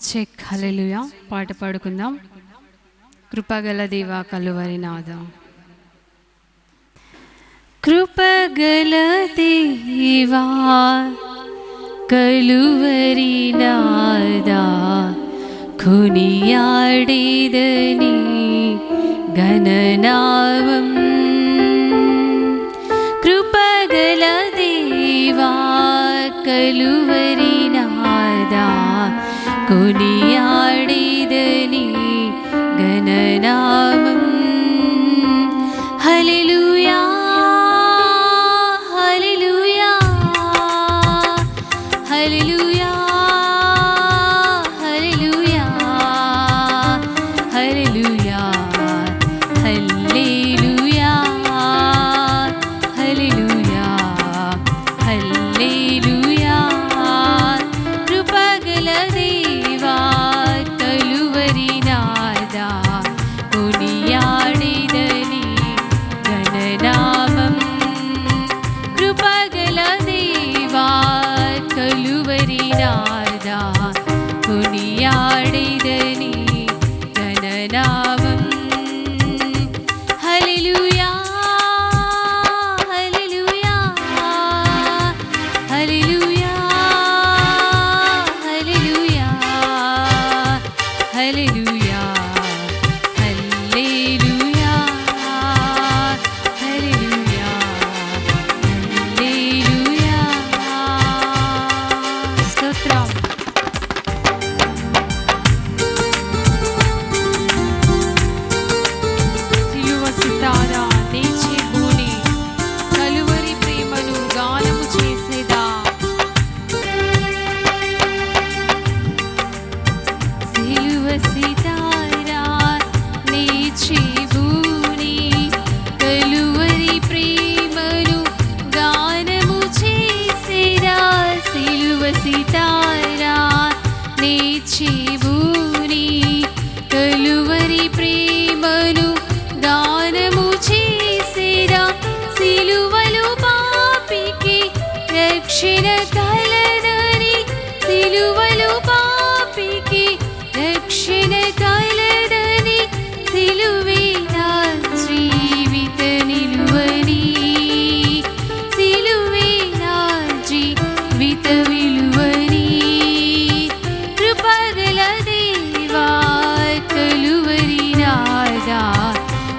Check hallelujah పాట పాడుకుందాం. కృపగల దేవా కలువరి నాద కృపగల దేవా కలువరి నాదా കുനിയാടിയതനീ ഗണനാമം కృపగల దేవా కలువరి കൊടിയാടിതനീ ഗണനാമം ഹലിലൂയാ ഹലിലൂയാ ഹലിലൂയാ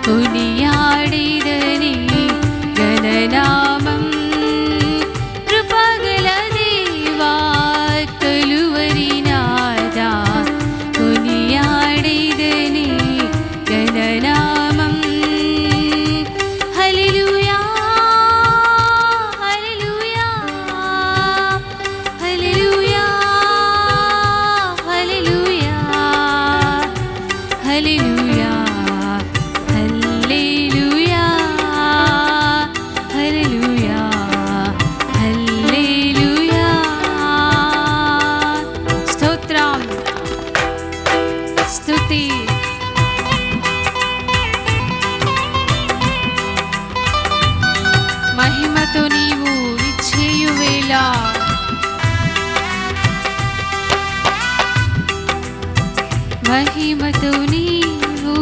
पुन्यानि गणना ശ്രീ మహిమతో నీవు విచ్చేయువేలా మహిమతో నీవు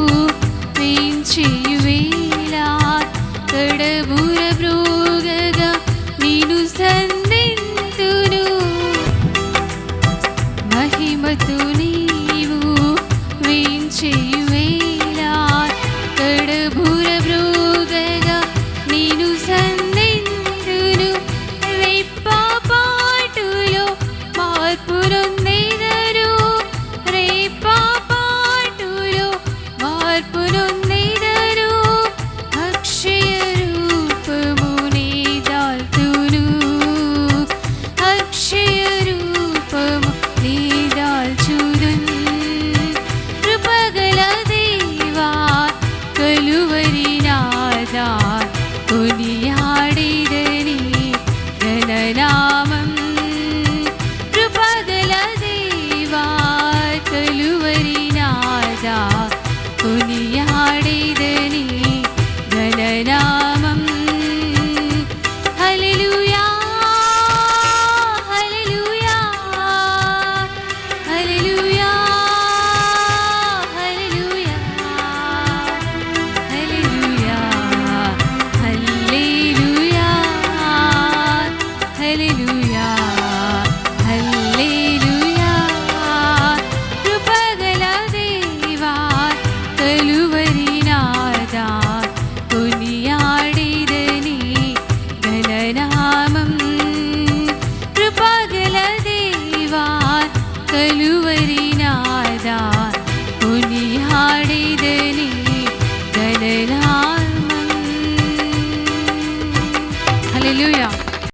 వేయించేయువేలా కడబు திருவரிநாதா துனியாடித நீ கலநாமம். கிருபாகல தேவா கலுவரி